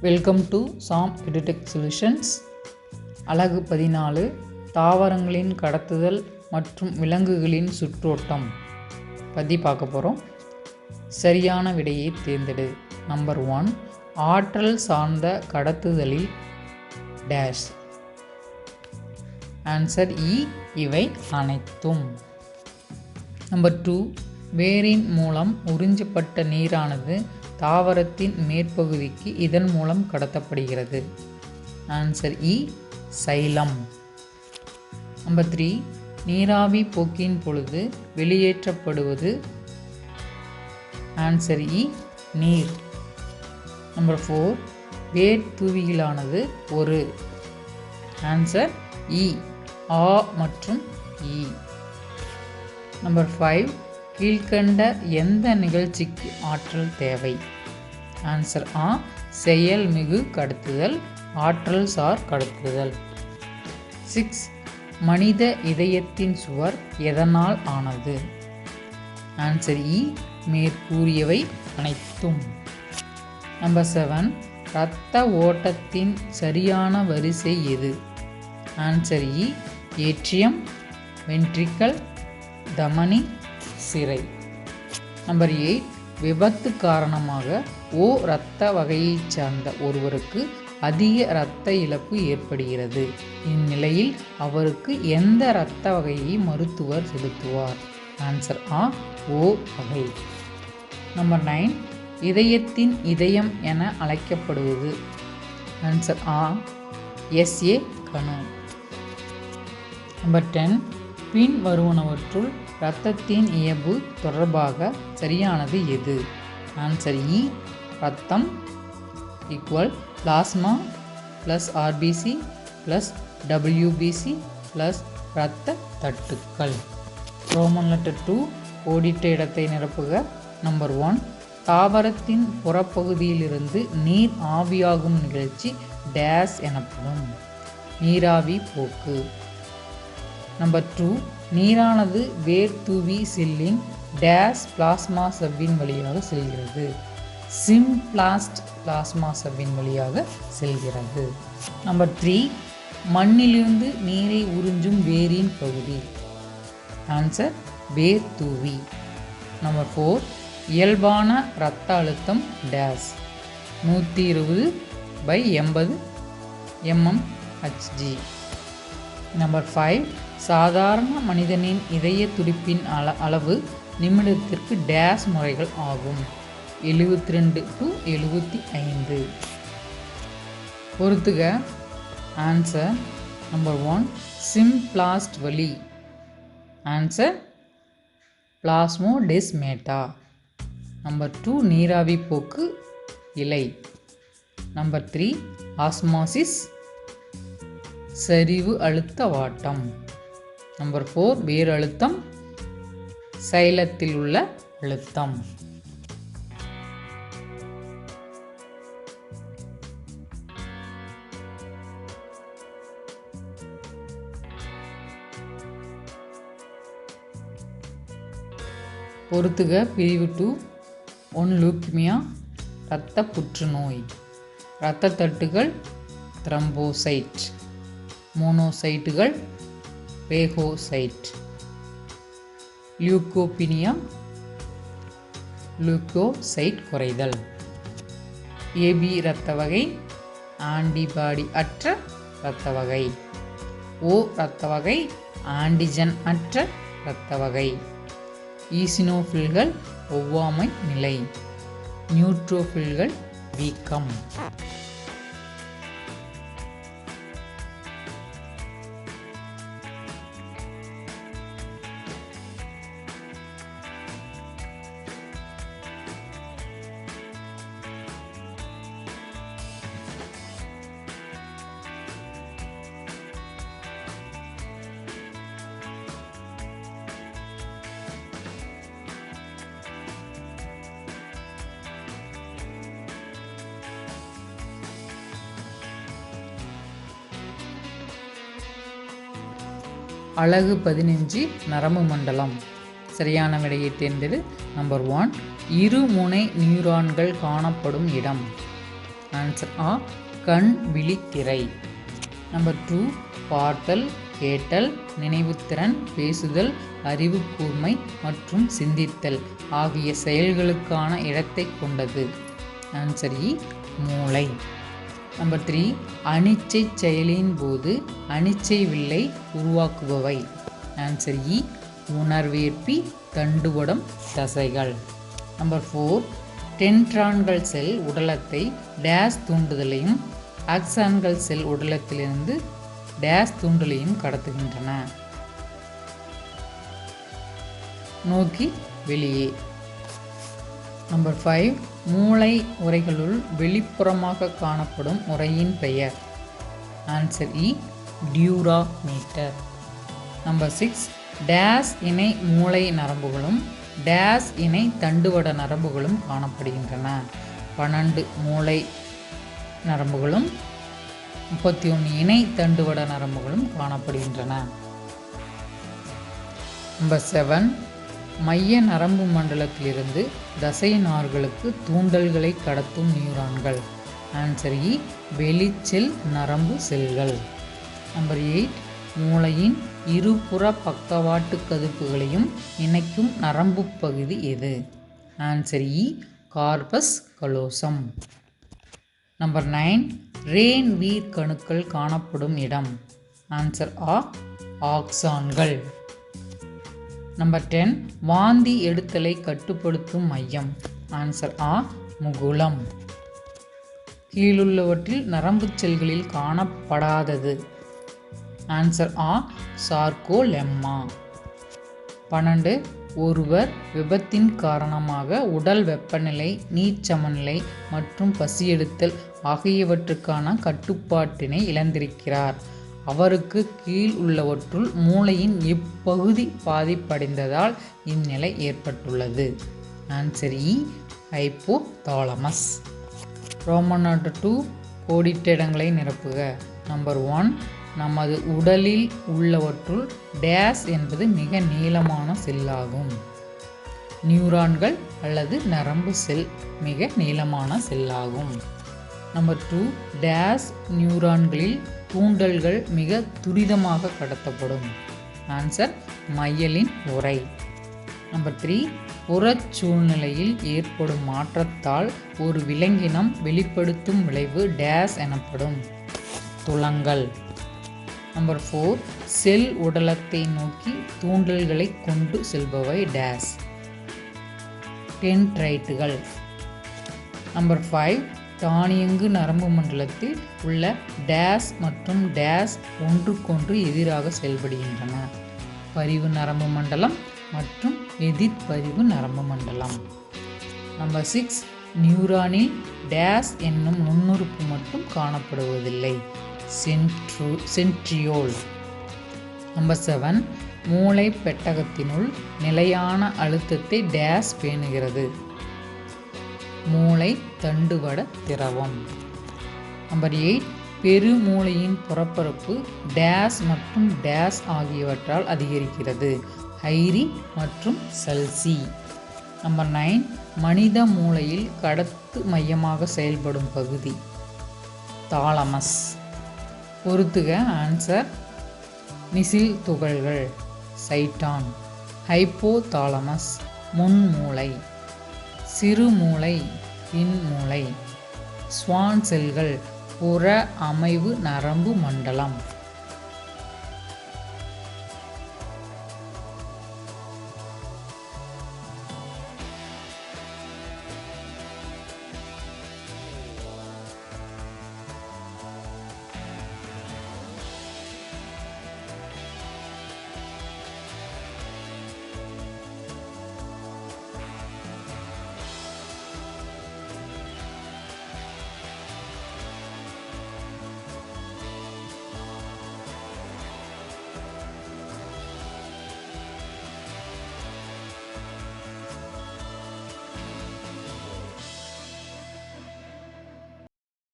Welcome to Sam edtech solutions அலகு பதினாலு தாவரங்களின் கடத்துதல் மற்றும் விலங்குகளின் சுற்றோட்டம் பற்றி பார்க்க போகிறோம் சரியான விடையை தேர்ந்தெடு. நம்பர் ஒன் ஆற்றல் சார்ந்த கடத்துதலில் டேஷ் ஆன்சர் இ இவை அனைத்தும். நம்பர் டூ வேரின் மூலம் உறிஞ்சப்பட்ட நீரானது தாவரத்தின் மேற்பகுதிக்கு இதன் மூலம் கடத்தப்படுகிறது. ஆன்சர் இ e, சைலம். நம்பர் த்ரீ நீராவி போக்கின் பொழுது வெளியேற்றப்படுவது. ஆன்சர் இ e, நீர். நம்பர் ஃபோர் வேர் தூவிகளானது ஒரு. ஆன்சர் இ e, ஆ மற்றும் இ நம்பர் ஃபைவ் கீழ்கண்ட எந்த நிகழ்ச்சிக்கு ஆற்றல் தேவை? ஆன்சர் ஆ செயல்மிகு கடத்துதல் ஆற்றல் சார் கடத்துதல். சிக்ஸ் மனித இதயத்தின் சுவர் எதனால் ஆனது? ஆன்சர் இ e, மேற்கூறியவை அனைத்தும். நம்பர் செவன் இரத்த ஓட்டத்தின் சரியான வரிசை எது? ஆன்சர் இ e, ஏற்றியம் வென்ட்ரிக்கல் தமனி சிறை. நம்பர் எயிட் விபத்து காரணமாக ஓ இரத்த வகையைச் சார்ந்த ஒருவருக்கு அதிக இரத்த இழப்பு ஏற்படுகிறது. இந்நிலையில் அவருக்கு எந்த இரத்த வகையை மருத்துவர் செலுத்துவார்? ஆன்சர் ஆ ஓ வகை. நம்பர் நைன் இதயத்தின் இதயம் என அழைக்கப்படுவது. ஆன்சர் ஆ எஸ்ஏ கணு. நம்பர் டென் பின் வருவனவற்றுள் இரத்தத்தின் இயல்பு தொடர்பாக சரியானது எது? ஆன்சர் இ ரத்தம் equal plasma plus RBC plus WBC plus இரத்த தட்டுக்கள். ரோமன் லெட்டர் டூ ஓடிட்ட இடத்தை நிரப்புக. நம்பர் ஒன் தாவரத்தின் புறப்பகுதியிலிருந்து நீர் ஆவியாகும் நிகழ்ச்சி டேஸ் எனப்படும். நீராவி போக்கு. நம்பர் டூ நீரானது வேர் தூவி செல்லின் டேஸ் பிளாஸ்மா சவ்வின் வழியாக செல்கிறது. சிம்பிளாஸ்ட் பிளாஸ்மா சவ்வின் வழியாக செல்கிறது. நம்பர் த்ரீ மண்ணிலிருந்து நீரை உறிஞ்சும் வேரின் பகுதி. ஆன்சர் வேர் தூவி. நம்பர் ஃபோர் இயல்பான இரத்த அழுத்தம் டேஸ். நூற்றி இருபது பை எண்பது எம்எம் ஹெச்ஜி நம்பர் ஃபைவ் சாதாரண மனிதனின் இதய துடிப்பின் அள அளவு நிமிடத்திற்கு டேஸ் முறைகள் ஆகும். எழுபத்தி ரெண்டு டு எழுபத்தி ஐந்து. பொறுத்துக. ஆன்சர் நம்பர் ஒன் சிம்பிளாஸ்ட் வலி. Answer plasmodesmata number two நீராவி போக்கு இலை. நம்பர் த்ரீ ஆஸ்மாசிஸ் சரிவு அழுத்த வாட்டம். நம்பர் ஃபோர் வேர் அழுத்தம். சைலத்தில் உள்ள அழுத்தம். பொறுத்துக பிரிவு டூ ஒன் லூக்மியா இரத்த புற்றுநோய். இரத்த தட்டுகள் த்ரம்போசைட் மோனோசைட்டுகள் பேகோசைட் லியூகோபினியா? லுக்கோசைட் குறைதல். ஏபி இரத்த வகை ஆன்டிபாடி அற்ற இரத்த வகை. ஓ இரத்த வகை ஆன்டிஜன் அற்ற இரத்த வகை. ஈசினோஃபில்கள் ஒவ்வாமை நிலை. நியூட்ரோஃபில்கள் வீக்கம். அழகு பதினஞ்சு நரம்பு மண்டலம். சரியான விடையை தேர்ந்தெடு. நம்பர் ஒன் இருமுனை நியூரான்கள் காணப்படும் இடம். ஆன்சர் ஆ கண் விழித்திரை நம்பர் டூ பார்த்தல் கேட்டல் நினைவுத்திறன் பேசுதல் அறிவு கூர்மை மற்றும் சிந்தித்தல் ஆகிய செயல்களுக்கான இடத்தை கொண்டது. ஆன்சர் இ e, மூளை. நம்பர் த்ரீ அனிச்சை செயலின் போது அனிச்சை வில்லை உருவாக்குபவை. ஆன்சர் இ e, உணர்வேற்பி தண்டுவடம் தசைகள். நம்பர் ஃபோர் டென்ட்ரான்கள் செல் உடலத்தை டேஸ் தூண்டுதலையும் ஆக்சான்கள் செல் உடலத்திலிருந்து டேஸ் தூண்டலையும் கடத்துகின்றன. நோக்கி வெளியே. நம்பர் ஃபைவ் மூளை உரைகளுள் வெளிப்புறமாக காணப்படும் உரையின் பெயர். ஆன்சர் இ dura mater number six dash இணை மூளை நரம்புகளும் டேஸ் இணை தண்டுவட நரம்புகளும் காணப்படுகின்றன. பன்னெண்டு மூளை நரம்புகளும் முப்பத்தி ஒன்று இணை தண்டுவட நரம்புகளும் காணப்படுகின்றன. நம்பர் செவன் மைய நரம்பு மண்டலத்திலிருந்து தசை நார்களுக்கு தூண்டல்களை கடத்தும் நியூரான்கள். ஆன்சர் இ e, வெளிச்செல் நரம்பு செல்கள். நம்பர் எயிட் மூளையின் இருபுற பக்கவாட்டு கதுப்புகளையும் இணைக்கும் நரம்பு பகுதி எது? ஆன்சர் இ e, corpus callosum. Number nine Ranvier கணுக்கள் காணப்படும் இடம். ஆன்சர் ஆ ஆக்சான்கள் நம்பர் டென் வாந்தி எடுத்தலை கட்டுப்படுத்தும் மையம். ஆன்சர் ஆ முகுலம் கீழுள்ளவற்றில் நரம்பு செல்களில் காணப்படாதது. ஆன்சர் ஆ சார்கோலெம்மா. பன்னெண்டு ஒருவர் விபத்தின் காரணமாக உடல் வெப்பநிலை நீர் சமநிலை மற்றும் பசியெடுத்தல் ஆகியவற்றுக்கான கட்டுப்பாட்டினை இழந்திருக்கிறார். அவருக்கு கீழ் உள்ளவற்றுள் மூளையின் இப்பகுதி பாதிப்படைந்ததால் இந்நிலை ஏற்பட்டுள்ளது. ஆன்சர் இ ஹைப்போதாலமஸ் ரோமன் டூ கோடிட்ட இடங்களை நிரப்புக. நம்பர் ஒன் நமது உடலில் உள்ளவற்றுள் டேஸ் என்பது மிக நீளமான செல்லாகும். நியூரான்கள் அல்லது நரம்பு செல் மிக நீளமான செல்லாகும். நம்பர் டூ டேஸ் நியூரான்களில் தூண்டல்கள் மிக துரிதமாக கடத்தப்படும். ஆன்சர் மையலின் உரை நம்பர் த்ரீ புறச் சூழ்நிலையில் ஏற்படும் மாற்றத்தால் ஒரு விலங்கினம் வெளிப்படுத்தும் விளைவு டேஸ் எனப்படும். துளங்கள். நம்பர் ஃபோர் செல் உடலத்தை நோக்கி தூண்டல்களை கொண்டு செல்பவை டேஸ் டென்ட்ரைட்டுகள் நம்பர் ஃபைவ் தானியங்கு நரம்பு மண்டலத்தில் உள்ள டேஸ் மற்றும் டேஸ் ஒன்றுக்கொன்று எதிராக செயல்படுகின்றன. பரிவு நரம்பு மண்டலம் மற்றும் எதிர்பரிவு நரம்பு மண்டலம். நம்பர் சிக்ஸ் நியூரானில் டேஸ் என்னும் நுண்ணுறுப்பு மட்டும் காணப்படுவதில்லை. சென்ட்ரு சென்ட்ரியோல் நம்பர் செவன் மூளை பெட்டகத்தினுள் நிலையான அழுத்தத்தை டேஸ் பேணுகிறது. மூளை தண்டுவட திரவம். நம்பர் எயிட் பெருமூளையின் புறப்பரப்பு டேஸ் மற்றும் டேஸ் ஆகியவற்றால் அதிகரிக்கிறது. ஹைரி மற்றும் சல்சி நம்பர் நைன் மனித மூளையில் கடத்து மையமாக செயல்படும் பகுதி தாலமஸ் பொறுத்துக ஆன்சர் நிசில் துகள்கள் சைட்டான் ஹைப்போதாலமஸ் முன்மூளை. சிறுமூளை பின்மூளை ஸ்வான் செல்கள் புற அமைவு நரம்பு மண்டலம்.